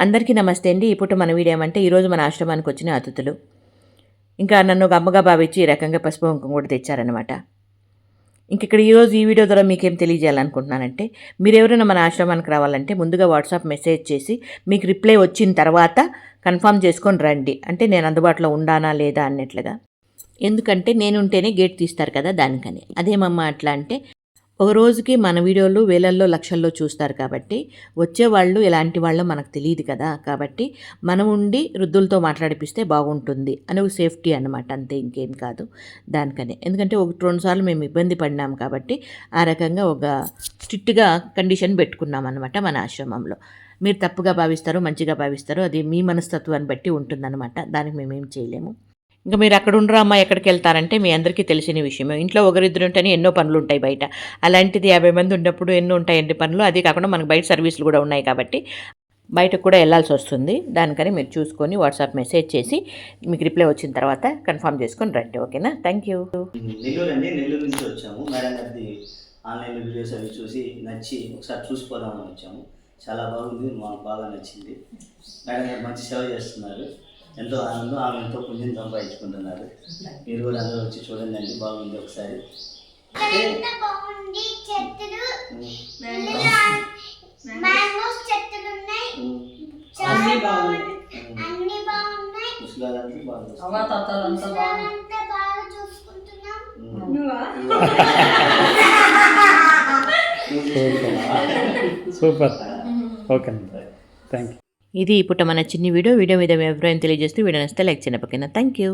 అందరికీ నమస్తే అండి. ఇప్పుడు మన వీడియో ఏమంటే ఈరోజు మన ఆశ్రమానికి వచ్చిన అతిథులు. ఇంకా నన్ను ఒక భావించి ఈ రకంగా పసుపు కుంకుమ కూడా తెచ్చారనమాట ఇంక ఇక్కడ ఈరోజు ఈ వీడియో ద్వారా మీకేం తెలియజేయాలనుకుంటున్నానంటే మీరు ఎవరైనా మన ఆశ్రమానికి రావాలంటే ముందుగా వాట్సాప్ మెసేజ్ చేసి మీకు రిప్లై వచ్చిన తర్వాత కన్ఫర్మ్ చేసుకొని రండి. అంటే నేను అందుబాటులో ఉండానా లేదా అన్నట్లుగా. ఎందుకంటే నేను ఉంటేనే గేట్ తీస్తారు కదా దానికని. అదేమమ్మా అట్లా అంటే ఒక రోజుకి మన వీడియోలు వేలల్లో లక్షల్లో చూస్తారు కాబట్టి వచ్చేవాళ్ళు ఎలాంటి వాళ్ళో మనకు తెలియదు కదా. కాబట్టి మనం ఉండి వృద్ధులతో మాట్లాడిపిస్తే బాగుంటుంది అని ఒక సేఫ్టీ అనమాట అంతే ఇంకేం కాదు. దానికనే. ఎందుకంటే ఒక రెండు సార్లు మేము ఇబ్బంది పడినాం కాబట్టి ఆ రకంగా ఒక స్ట్రిక్ట్గా కండిషన్ పెట్టుకున్నాం అనమాట మన ఆశ్రమంలో. మీరు తప్పుగా భావిస్తారో మంచిగా భావిస్తారో అది మీ మనస్తత్వాన్ని బట్టి ఉంటుందన్నమాట. దానికి మేమేం చేయలేము. ఇంకా మీరు అక్కడ ఉండరా అమ్మా? ఎక్కడికి వెళ్తారంటే మీ అందరికీ తెలిసిన విషయమే. ఇంట్లో ఒకరిద్దరు ఉంటేనే ఎన్నో పనులు ఉంటాయి బయట. అలాంటిది యాభై మంది ఉన్నప్పుడు ఎన్నో ఉంటాయండి పనులు. అది కాకుండా మనకు బయట సర్వీసులు కూడా ఉన్నాయి కాబట్టి బయటకు కూడా వెళ్ళాల్సి వస్తుంది. దానికని మీరు చూసుకొని వాట్సాప్ మెసేజ్ చేసి మీకు రిప్లై వచ్చిన తర్వాత కన్ఫర్మ్ చేసుకొని రండి. ఓకేనా? Thank you. నెల్లూరు అండి. నెల్లూరు నుంచి వచ్చాము. మేడం గారిది ఆన్లైన్ వీడియోస్ అవి చూసి నచ్చి ఒకసారి చూసిపోదామని వచ్చాము. చాలా బాగుంది. మాకు బాగా నచ్చింది. మేడం గారు మంచి సేవ చేస్తున్నారు. ఎంతో ఆనందం ఆమె ఎంతో పుణ్యం సంపాదించుకుంటున్నారు. మీరు కూడా అందరూ వచ్చి చూడండి అండి బాగుంది ఒకసారి. సూపర్. Okay thank you. ఇది ఇప్పుడు మన చిన్ని వీడియో. వీడియో మీద మీ అభిప్రాయం తెలియజేస్తూ వీడియో నచ్చితే లైక్ చేయకపోయినా థ్యాంక్ యూ